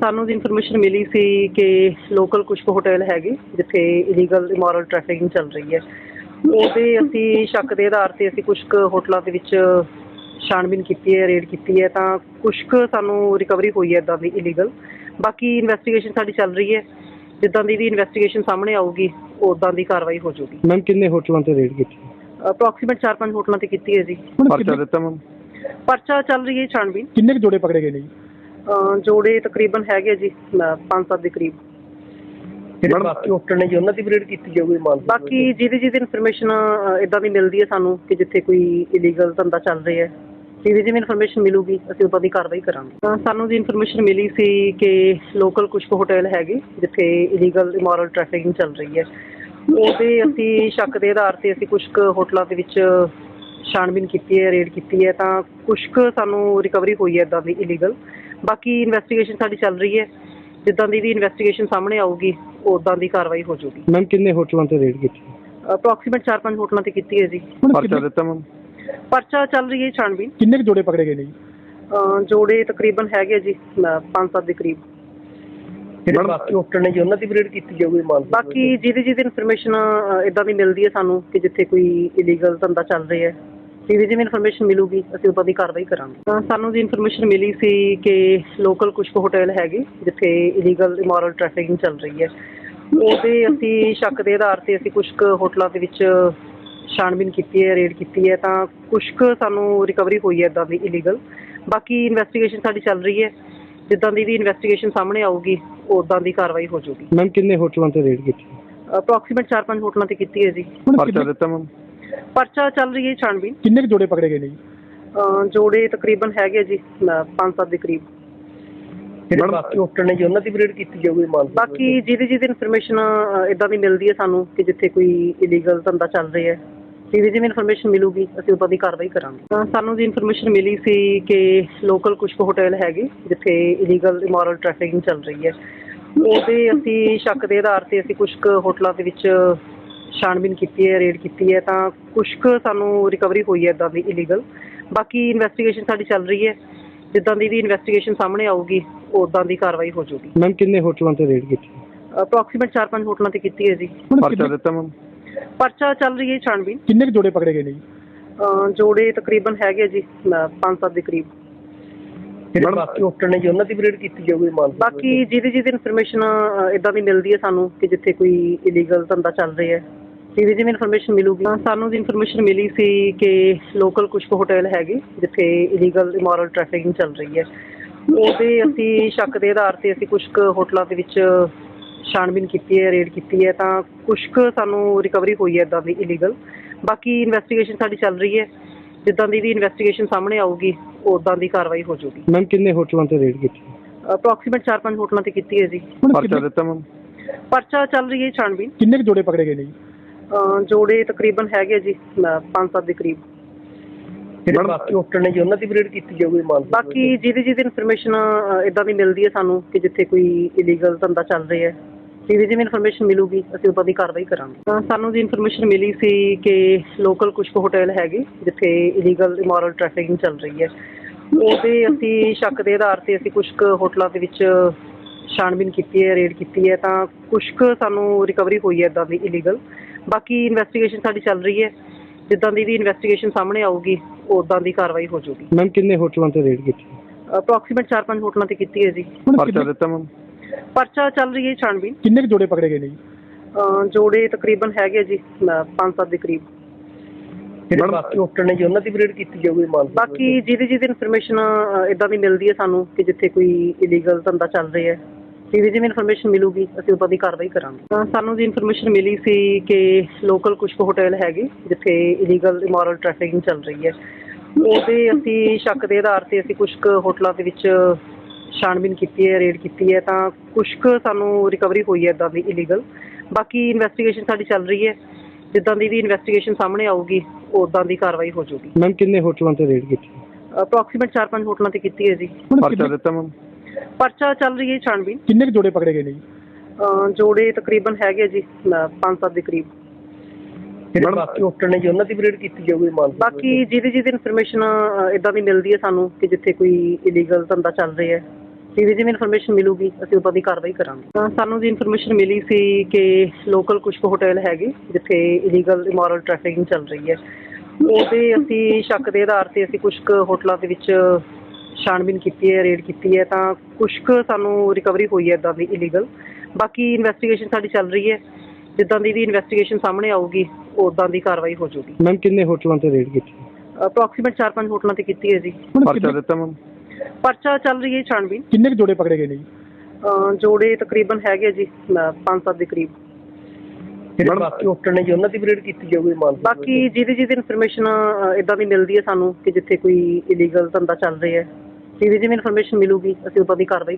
ਸਾਨੂੰ ਦੀ ਇਨਫੋਰਮੇਸ਼ਨ ਮਿਲੀ ਸੀ ਕਿ ਲੋਕਲ ਕੁਝ ਕੁ ਹੋਟਲ ਹੈਗੇ ਜਿੱਥੇ ਇਲੀਗਲ ਇਮੋਰਲ ਟ੍ਰੈਫਿਕਿੰਗ ਚੱਲ ਰਹੀ ਹੈ। ਉਹਦੇ ਅਸੀਂ ਸ਼ੱਕ ਦੇ ਆਧਾਰ ਤੇ ਅਸੀਂ ਕੁਝ ਕੁ ਹੋਟਲਾਂ ਦੇ ਵਿੱਚ ਛਾਣਬੀਨ ਕੀਤੀ ਹੈ ਰੇਡ ਕੀਤੀ ਹੈ ਤਾਂ ਕੁਝ ਕੁ ਸਾਨੂੰ ਰਿਕਵਰੀ ਹੋਈ ਹੈ ਇਦਾਂ ਦੀ ਇਲੀਗਲ ਬਾਕੀ ਇਨਵੈਸਟੀਗੇਸ਼ਨ ਸਾਡੀ ਚੱਲ ਰਹੀ ਹੈ। ਜਿੱਦਾਂ ਦੀ ਵੀ ਇਨਵੈਸਟੀਗੇਸ਼ਨ ਸਾਹਮਣੇ ਆਊਗੀ ਉਦਾਂ ਦੀ ਕਾਰਵਾਈ ਹੋ ਜਾਊਗੀ। ਮੈਮ ਕਿੰਨੇ ਹੋਟਲਾਂ ਤੇ ਰੇਡ ਕੀਤੀ? ਅਪਰੋਕਸੀਮੇਟ 4-5 ਹੋਟਲਾਂ ਤੇ ਕੀਤੀ ਹੈ ਜੀ। ਪਰਚਾ ਦਿੱਤਾ ਮੈਮ ਪਰਚਾ ਚੱਲ ਰਹੀ ਹੈ ਛਾਣਬੀਨ। ਕਿੰਨੇ ਕੁ ਜੋੜੇ ਪਕੜੇ ਗਏ ਨੇ ਜੀ? ਜੋੜੇ ਤਕਰੀਬਨ ਹੈਗੇ ਜੀ 5-7 ਦੇ ਕਰੀਬ। ਬਾਕੀ ਹੋਟਲ ਨੇ ਜੀ ਉਹਨਾਂ ਦੀ ਵੀ ਰੇਡ ਕੀਤੀ ਜਾਊਗੀ ਮਾਨ ਬਾਕੀ ਜਿਹਦੀ ਜਿਹਦੀ ਇਨਫੋਰਮੇਸ਼ਨ ਇਦਾਂ ਦੀ ਮਿਲਦੀ ਹੈ ਸਾਨੂੰ ਕਿ ਜਿੱਥੇ ਕੋਈ ਇਲੀਗਲ ਧੰਦਾ ਚੱਲ ਰਿਹਾ ਹੈ। ਜਿਹਦੀ ਜਿਵੇਂ ਇਨਫੋਰਮੇਸ਼ਨ ਮਿਲੂਗੀ ਅਸੀਂ ਉਦਾਂ ਦੀ ਕਾਰਵਾਈ ਕਰਾਂਗੇ। ਤਾਂ ਸਾਨੂੰ ਜੀ ਇਨਫੋਰਮੇਸ਼ਨ ਮਿਲੀ ਸੀ ਕਿ ਲੋਕਲ ਕੁਝ ਕੁ ਹੋਟਲ ਹੈਗੇ ਜਿੱਥੇ ਇਲੀਗਲ ਇਮੋਰਲ ਟ੍ਰੈਫਿਕਿੰਗ ਚੱਲ ਰਹੀ ਹੈ। ਉਹਦੇ ਅਸੀਂ ਸ਼ੱਕ ਦੇ ਆਧਾਰ ਤੇ ਅਸੀਂ ਕੁਝ ਕੁ ਹੋਟਲਾਂ ਦੇ ਵਿੱਚ ਛਾਣਬੀਨ ਕੀਤੀ ਹੈ ਰੇਡ ਕੀਤੀ ਹੈ। ਤਾਂ ਕੁਝ ਕੁ ਸਾਨੂੰ ਰਿਕਵਰੀ ਹੋਈ ਹੈ ਇਦਾਂ ਦੀ ਇਲੀਗਲ ਬਾਕੀ ਇਨਵੈਸਟੀਗੇਸ਼ਨ ਸਾਡੀ ਚੱਲ ਰਹੀ ਹੈ। ਜਿੱਦਾਂ ਦੀ ਵੀ ਇਨਵੈਸਟੀਗੇਸ਼ਨ ਸਾਹਮਣੇ ਆਊਗੀ ਉਦਾਂ ਦੀ ਕਾਰਵਾਈ ਹੋ ਜਾਊਗੀ। ਮੈਮ ਕਿੰਨੇ ਹੋਟਲਾਂ ਤੇ ਰੇਡ ਕੀਤੀ? ਅਪਰੋਕਸੀਮੇਟ 4-5 ਹੋਟਲਾਂ ਤੇ ਕੀਤੀ ਹੈ ਜੀ। ਪਰਚਾ ਦਿੱਤਾ ਮੈਮ ਪਰਚਾ ਚੱਲ ਰਹੀ ਹੈ ਛਾਣਬੀਨ ਕਿੰਨੇ ਕੁ ਜੋੜੇ ਪਕੜੇ ਗਏ ਨੇ ਜੀ? ਅਹ ਜੋੜੇ ਤਕਰੀਬਨ ਹੈਗੇ ਜੀ 5-7 ਦੇ ਕਰੀਬ। ਜਿਹੜੇ ਬਾਕੀ ਹੋਟਲ ਨੇ ਜੀ ਉਹਨਾਂ ਦੀ ਵੀ ਰੇਡ ਕੀਤੀ ਜਾਊਗੀ ਮਾਨ ਬਾਕੀ ਜਿਹਦੀ ਜਿਹਦੀ ਇਨਫੋਰਮੇਸ਼ਨ ਇਦਾਂ ਦੀ ਮਿਲਦੀ ਹੈ ਸਾਨੂੰ ਕਿ ਜਿੱਥੇ ਕੋਈ ਇਲੀਗਲ ਧੰਦਾ ਚੱਲ ਰਿਹਾ ਹੈ। ਜਿਹਦੀ ਜਿਵੇਂ ਇਨਫੋਰਮੇਸ਼ਨ ਮਿਲੂਗੀ ਅਸੀਂ ਉਦਾਂ ਦੀ ਕਾਰਵਾਈ ਕਰਾਂਗੇ। ਤਾਂ ਸਾਨੂੰ ਜੀ ਇਨਫੋਰਮੇਸ਼ਨ ਮਿਲੀ ਸੀ ਕਿ ਲੋਕਲ ਕੁਝ ਕੁ ਹੋਟਲ ਹੈਗੇ ਜਿੱਥੇ ਇਲੀਗਲ ਇਮੋਰਲ ਟ੍ਰੈਫਿਕਿੰਗ ਚੱਲ ਰਹੀ ਹੈ। ਉਹਦੇ ਅਸੀਂ ਸ਼ੱਕ ਦੇ ਆਧਾਰ ਤੇ ਅਸੀਂ ਕੁਝ ਕੁ ਹੋਟਲਾਂ ਦੇ ਵਿੱਚ ਛਾਣਬੀਨ ਕੀਤੀ ਹੈ ਰੇਡ ਕੀਤੀ ਹੈ। ਤਾਂ ਕੁਝ ਕੁ ਸਾਨੂੰ ਰਿਕਵਰੀ ਹੋਈ ਹੈ ਇਦਾਂ ਦੀ ਇਲੀਗਲ ਬਾਕੀ ਇਨਵੈਸਟੀਗੇਸ਼ਨ ਸਾਡੀ ਚੱਲ ਰਹੀ ਹੈ। ਜਿੱਦਾਂ ਦੀ ਵੀ ਇਨਵੈਸਟੀਗੇਸ਼ਨ ਸਾਹਮਣੇ ਆਊਗੀ ਉਦਾਂ ਦੀ ਕਾਰਵਾਈ ਹੋ ਜਾਊਗੀ। ਮੈਮ ਕਿੰਨੇ ਹੋਟਲਾਂ ਤੇ ਰੇਡ ਕੀਤੀ? ਅਪਰੋਕਸੀਮੇਟ 4-5 ਹੋਟਲਾਂ ਤੇ ਕੀਤੀ ਹੈ ਜੀ। ਪਰਚਾ ਦਿੱਤਾ ਮੈਮ ਪਰਚਾ ਚੱਲ ਰਹੀ ਹੈ ਛਾਣਬੀਨ ਕਿੰਨੇ ਕੁ ਜੋੜੇ ਪਕੜੇ ਗਏ ਨੇ ਜੀ? ਜੋੜੇ ਤਕਰੀਬਨ ਹੈਗੇ ਜੀ 5-7 ਦੇ ਕਰੀਬ। ਜਿਹੜੇ ਬਾਕੀ ਹੋਟਲ ਨੇ ਜੀ ਉਹਨਾਂ ਦੀ ਵੀ ਰੇਡ ਕੀਤੀ ਜਾਊਗੀ ਮਾਨ ਬਾਕੀ ਜਿਹਦੀ ਜਿਹਦੀ ਇਨਫੋਰਮੇਸ਼ਨ ਇਦਾਂ ਦੀ ਮਿਲਦੀ ਹੈ ਸਾਨੂੰ ਕਿ ਜਿੱਥੇ ਕੋਈ ਇਲੀਗਲ ਧੰਦਾ ਚੱਲ ਰਿਹਾ ਹੈ। ਜਿਹਦੀ ਜਿਵੇਂ ਇਨਫੋਰਮੇਸ਼ਨ ਮਿਲੂਗੀ ਅਸੀਂ ਉਦਾਂ ਦੀ ਕਾਰਵਾਈ ਕਰਾਂਗੇ। ਤਾਂ ਸਾਨੂੰ ਜੀ ਇਨਫੋਰਮੇਸ਼ਨ ਮਿਲੀ ਸੀ ਕਿ ਲੋਕਲ ਕੁਝ ਕੁ ਹੋਟਲ ਹੈਗੇ ਜਿੱਥੇ ਇਲੀਗਲ ਇਮੋਰਲ ਟ੍ਰੈਫਿਕਿੰਗ ਚੱਲ ਰਹੀ ਹੈ। ਉਹਦੇ ਅਸੀਂ ਸ਼ੱਕ ਦੇ ਆਧਾਰ ਤੇ ਅਸੀਂ ਕੁਝ ਕੁ ਹੋਟਲਾਂ ਦੇ ਵਿੱਚ ਛਾਣਬੀਨ ਕੀਤੀ ਹੈ ਰੇਡ ਕੀਤੀ ਹੈ ਤਾਂ ਕੁਝ ਕੁ ਸਾਨੂੰ ਰਿਕਵਰੀ ਹੋਈ ਹੈ ਇਦਾਂ ਦੀ ਇਲੀਗਲ ਬਾਕੀ ਇਨਵੈਸਟੀਗੇਸ਼ਨ ਸਾਡੀ ਚੱਲ ਰਹੀ ਹੈ। ਜਿੱਦਾਂ ਦੀ ਵੀ ਇਨਵੈਸਟੀਗੇਸ਼ਨ ਸਾਹਮਣੇ ਆਊਗੀ ਉਦਾਂ ਦੀ ਕਾਰਵਾਈ ਹੋ ਜਾਊਗੀ। ਮੈਮ ਕਿੰਨੇ ਹੋਟਲਾਂ ਤੇ ਰੇਡ ਕੀਤੀ ਅਪਰੋਕਸੀਮੇਟ 4-5 ਹੋਟਲਾਂ ਤੇ ਕੀਤੀ ਹੈ ਜੀ। ਪਰਚਾ ਦਿੱਤਾ ਮੈਮ ਪਰਚਾ ਚੱਲ ਰਹੀ ਹੈ ਛਾਣਬੀਨ। ਕਿੰਨੇ ਕੁ ਜੋੜੇ ਪਕੜੇ ਗਏ ਨੇ ਜੀ? ਜੋੜੇ ਤਕਰੀਬਨ ਹੈਗੇ ਜੀ 5-7 ਦੇ ਕਰੀਬ। ਜਿਹੜੇ ਬਾਕੀ ਹੋਟਲ ਨੇ ਜੀ? ਉਹਨਾਂ ਦੀ ਵੀ ਰੇਡ ਕੀਤੀ ਜਾਊਗੀ ਮਾਨ ਬਾਕੀ ਜਿਹਦੀ ਜਿਹਦੀ ਇਨਫੋਰਮੇਸ਼ਨ ਇਦਾਂ ਦੀ ਮਿਲਦੀ ਹੈ ਸਾਨੂੰ ਕਿ ਜਿੱਥੇ ਕੋਈ ਇਲੀਗਲ ਧੰਦਾ ਚੱਲ ਰਿਹਾ ਹੈ। ਜਿਹਦੀ ਜਿਵੇਂ ਇਨਫੋਰਮੇਸ਼ਨ ਮਿਲੂਗੀ ਸਾਨੂੰ ਦੀ ਇਨਫੋਰਮੇਸ਼ਨ ਮਿਲੀ ਸੀ ਕਿ ਲੋਕਲ ਕੁਝ ਕੁ ਹੋਟਲ ਹੈਗੇ ਜਿੱਥੇ ਇਲੀਗਲ ਇਮੋਰਲ ਟ੍ਰੈਫਿਕਿੰਗ ਚੱਲ ਰਹੀ ਹੈ। ਉਹਦੇ ਅਸੀਂ ਸ਼ੱਕ ਦੇ ਆਧਾਰ ਤੇ ਅਸੀਂ ਕੁਝ ਕੁ ਹੋਟਲਾਂ ਦੇ ਵਿੱਚ ਛਾਣਬੀਨ ਕੀਤੀ ਹੈ ਰੇਡ ਕੀਤੀ ਹੈ ਤਾਂ ਕੁਝ ਕੁ ਸਾਨੂੰ ਰਿਕਵਰੀ ਹੋਈ ਹੈ ਇਦਾਂ ਦੀ ਇਲੀਗਲ ਬਾਕੀ ਇਨਵੈਸਟੀਗੇਸ਼ਨ ਸਾਡੀ ਚੱਲ ਰਹੀ ਹੈ। ਜਿੱਦਾਂ ਦੀ ਵੀ ਇਨਵੈਸਟੀਗੇਸ਼ਨ ਸਾਹਮਣੇ ਆਊਗੀ ਉਦਾਂ ਦੀ ਕਾਰਵਾਈ ਹੋ ਜਾਊਗੀ। ਮੈਮ ਕਿੰਨੇ ਹੋਟਲਾਂ ਤੇ ਰੇਡ ਕੀਤੀ? ਅਪਰੋਕਸੀਮੇਟ 4-5 ਹੋਟਲਾਂ ਤੇ ਕੀਤੀ ਹੈ ਜੀ। ਪਰਚਾ ਦਿੱਤਾ ਮੈਮ ਪਰਚਾ ਚੱਲ ਰਹੀ ਹੈ ਛਾਣਬੀਨ। ਕਿੰਨੇ ਕੁ ਜੋੜੇ ਪਕੜੇ ਗਏ ਨੇ ਜੀ? ਜੋੜੇ ਤਕਰੀਬਨ ਹੈਗੇ ਜੀ 5-7 ਦੇ ਕਰੀਬ। ਜਿਹੜੇ ਬਾਕੀ ਹੋਟਲ ਨੇ ਜੀ ਉਹਨਾਂ ਦੀ ਵੀ ਰੇਡ ਕੀਤੀ ਜਾਊਗੀ ਮਾਨ ਬਾਕੀ ਜਿਹਦੀ ਜਿਹਦੀ ਇਨਫੋਰਮੇਸ਼ਨ ਇਦਾਂ ਦੀ ਮਿਲਦੀ ਹੈ ਸਾਨੂੰ ਕਿ ਜਿੱਥੇ ਕੋਈ ਇਲੀਗਲ ਧੰਦਾ ਚੱਲ ਰਿਹਾ ਹੈ ਜਿਹਦੀ ਜਿਵੇਂ ਇਨਫੋਰਮੇਸ਼ਨ ਮਿਲੂਗੀ ਅਸੀਂ ਉਦਾਂ ਦੀ ਕਾਰਵਾਈ ਕਰਾਂਗੇ। ਸਾਨੂੰ ਜੀ ਇਨਫੋਰਮੇਸ਼ਨ ਮਿਲੀ ਸੀ ਕਿ ਲੋਕਲ ਕੁਝ ਕੁ ਹੋਟਲ ਹੈਗੇ ਜਿੱਥੇ ਇਲੀਗਲ ਇਮੋਰਲ ਟ੍ਰੈਫਿਕਿੰਗ ਚੱਲ ਰਹੀ ਹੈ। ਉਹਦੇ ਅਸੀਂ ਸ਼ੱਕ ਦੇ ਆਧਾਰ ਤੇ ਅਸੀਂ ਕੁਝ ਕੁ ਹੋਟਲਾਂ ਦੇ ਵਿੱਚ ਛਾਣਬੀਨ ਕੀਤੀ ਹੈ ਰੇਡ ਕੀਤੀ ਹੈ ਤਾਂ ਕੁਝ ਸਾਨੂੰ ਰਿਕਵਰੀ ਹੋਈ ਹੈ ਇਦਾਂ ਦੀ ਇਲੀਗਲ ਬਾਕੀ ਇਨਵੈਸਟੀਗੇਸ਼ਨ ਸਾਡੀ ਚੱਲ ਰਹੀ ਹੈ। ਜਿੱਦਾਂ ਦੀ ਵੀ ਇਨਵੈਸਟੀਗੇਸ਼ਨ ਸਾਹਮਣੇ ਆਊਗੀ ਉਦਾਂ ਦੀ ਕਾਰਵਾਈ ਹੋ ਜਾਊਗੀ। ਮੈਮ ਕਿੰਨੇ ਹੋਟਲਾਂ ਤੇ ਰੇਡ ਕੀਤੀ? ਅਪਰੋਕਸੀਮੇਟ 4-5 ਹੋਟਲਾਂ ਤੇ ਕੀਤੀ ਹੈ ਜੀ। ਪਰਚਾ ਦਿੱਤਾ ਮੈਮ ਪਰਚਾ ਚੱਲ ਰਹੀ ਹੈ ਛਾਣਬੀਨ। ਕਿੰਨੇ ਕੁ ਜੋੜੇ ਪਕੜੇ ਗਏ ਨੇ ਜੀ? ਅਹ ਜੋੜੇ ਤਕਰੀਬਨ ਹੈਗੇ ਜੀ 5-7 ਦੇ ਕਰੀਬ। ਜਿਹੜੇ ਬਾਕੀ ਹੋਟਲ ਨੇ ਜੀ ਉਹਨਾਂ ਦੀ ਵੀ ਰੇਡ ਕੀਤੀ ਜਾਊਗੀ ਮਾਨ ਬਾਕੀ ਜਿਹਦੀ ਜਿਹਦੀ ਇਨਫੋਰਮੇਸ਼ਨ ਇਦਾਂ ਦੀ ਮਿਲਦੀ ਹੈ ਸਾਨੂੰ ਕਿ ਜਿੱਥੇ ਕੋਈ ਇਲੀਗਲ ਧੰਦਾ ਚੱਲ ਰਿਹਾ ਹੈ। ਜਿਹਦੀ ਜਿਵੇਂ ਇਨਫੋਰਮੇਸ਼ਨ ਮਿਲੂਗੀ ਅਸੀਂ ਉਦਾਂ ਦੀ ਕਾਰਵਾਈ ਕਰਾਂਗੇ। ਤਾਂ ਸਾਨੂੰ ਜੀ ਇਨਫੋਰਮੇਸ਼ਨ ਮਿਲੀ ਸੀ ਕਿ ਲੋਕਲ ਕੁਝ ਕੁ ਹੋਟਲ ਹੈਗੇ ਜਿੱਥੇ ਇਲੀਗਲ ਇਮੋਰਲ ਟ੍ਰੈਫਿਕਿੰਗ ਚੱਲ ਰਹੀ ਹੈ ਉਹਦੇ ਅਸੀਂ ਸ਼ੱਕ ਦੇ ਆਧਾਰ ਤੇ ਅਸੀਂ ਕੁਝ ਕੁ ਹੋਟਲਾਂ ਦੇ ਵਿੱਚ ਛਾਣਬੀਨ ਕੀਤੀ ਹੈ ਰੇਡ ਕੀਤੀ ਹੈ ਤਾਂ ਕੁਝ ਕੁ ਸਾਨੂੰ ਰਿਕਵਰੀ ਹੋਈ ਹੈ ਇਦਾਂ ਦੀ ਇਲੀਗਲ ਬਾਕੀ ਇਨਵੈਸਟੀਗੇਸ਼ਨ ਸਾਡੀ ਚੱਲ ਰਹੀ ਹੈ ਜਿੱਦਾਂ ਦੀ ਵੀ ਇਨਵੈਸਟੀਗੇਸ਼ਨ ਸਾਹਮਣੇ ਆਊਗੀ ਉਦਾਂ ਦੀ ਕਾਰਵਾਈ ਹੋ ਜਾਊਗੀ। ਮੈਮ ਕਿੰਨੇ ਹੋਟਲਾਂ ਤੇ ਰੇਡ ਕੀਤੀ? ਅਪਰੋਕਸੀਮੇਟ 4-5 ਹੋਟਲਾਂ ਤੇ ਕੀਤੀ ਹੈ ਜੀ। ਪਰਚਾ ਦਿੱਤਾ ਮੈਮ ਪਰਚਾ ਚੱਲ ਰਹੀ ਹੈ ਛਾਣਬੀਨ ਕਿੰਨੇ ਕੁ ਜੋੜੇ ਪਕੜੇ ਗਏ ਨੇ ਜੀ? ਅਹ ਜੋੜੇ ਤਕਰੀਬਨ ਹੈਗੇ ਜੀ 5-7 ਦੇ ਕਰੀਬ। ਜਿਹੜੇ ਬਾਕੀ ਹੋਟਲ ਨੇ ਜੀ ਉਹਨਾਂ ਦੀ ਵੀ ਰੇਡ ਕੀਤੀ ਜਾਊਗੀ ਮਾਨ ਬਾਕੀ ਜਿਹਦੀ ਜਿਹਦੀ ਇਨਫੋਰਮੇਸ਼ਨ ਇਦਾਂ ਦੀ ਮਿਲਦੀ ਹੈ ਸਾਨੂੰ ਕਿ ਜਿੱਥੇ ਕੋਈ ਇਲੀਗਲ ਧੰਦਾ ਚੱਲ ਰਿਹਾ ਹੈ। ਜਿਹਦੀ ਜਿਵੇਂ ਇਨਫੋਰਮੇਸ਼ਨ ਮਿਲੂਗੀ ਅਸੀਂ ਉਦੋਂ ਦੀ ਕਾਰਵਾਈ ਕਰਾਂਗੇ। ਤਾਂ ਸਾਨੂੰ ਜੀ ਇਨਫੋਰਮੇਸ਼ਨ ਮਿਲੀ ਸੀ ਕਿ ਲੋਕਲ ਕੁਝ ਕੁ ਹੋਟਲ ਹੈਗੇ ਜਿੱਥੇ ਇਲੀਗਲ ਇਮੋਰਲ ਟ੍ਰੈਫਿਕਿੰਗ ਚੱਲ ਰਹੀ ਹੈ। ਉਹਦੇ ਅਸੀਂ ਸ਼ੱਕ ਦੇ ਆਧਾਰ ਤੇ ਅਸੀਂ ਕੁਝ ਕੁ ਹੋਟਲਾਂ ਦੇ ਵਿੱਚ ਛਾਣਬੀਨ ਕੀਤੀ ਹੈ ਰੇਡ ਕੀਤੀ ਹੈ ਤਾਂ ਕੁਝ ਕੁ ਸਾਨੂੰ ਰਿਕਵਰੀ ਹੋਈ ਹੈ ਇਦਾਂ ਦੀ ਇਲੀਗਲ ਬਾਕੀ ਇਨਵੈਸਟੀਗੇਸ਼ਨ ਸਾਡੀ ਚੱਲ ਰਹੀ ਹੈ। ਜਿੱਦਾਂ ਦੀ ਵੀ ਇਨਵੈਸਟੀਗੇਸ਼ਨ ਸਾਹਮਣੇ ਆਊਗੀ ਉਦਾਂ ਦੀ ਕਾਰਵਾਈ ਹੋ ਜਾਊਗੀ। ਮੈਮ ਕਿੰਨੇ ਹੋਟਲਾਂ ਤੇ ਰੇਡ ਕੀਤੀ? ਅਪਰੋਕਸੀਮੇਟ 4-5 ਹੋਟਲਾਂ ਤੇ ਕੀਤੀ ਹੈ ਜੀ। ਪਰਚਾ ਦਿੱਤਾ ਮੈਮ ਪਰਚਾ ਚੱਲ ਰਹੀ ਹੈ ਛਾਣਬੀਨ। ਕਿੰਨੇ ਜੋੜੇ ਪਕੜੇ ਗਏ ਨੇ ਜੀ? ਜੋੜੇ ਤਕਰੀਬਨ ਹੈਗੇ ਜੀ 5-7 ਦੇ ਕਰੀਬ। ਜਿਹੜੇ ਬਾਕੀ ਹੋਟਲ ਨੇ ਜੀ ਉਹਨਾਂ ਦੀ ਵੀ ਰੇਡ ਕੀਤੀ ਜਾਊਗੀ ਮਾਨਸਾ ਬਾਕੀ ਜਿਹਦੀ ਜਿਹਦੀ ਇਨਫੋਰਮੇਸ਼ਨ ਇਦਾਂ ਦੀ ਮਿਲਦੀ ਹੈ ਸਾਨੂੰ ਕਿ ਜਿੱਥੇ ਕੋਈ ਇਲੀਗਲ ਧੰਦਾ ਚੱਲ ਰਿਹਾ ਹੈ ਜਿਹਦੀ ਜਿਵੇਂ ਇਨਫੋਰਮੇਸ਼ਨ ਮਿਲੂਗੀ ਅਸੀਂ ਉਦੋਂ ਦੀ ਕਾਰਵਾਈ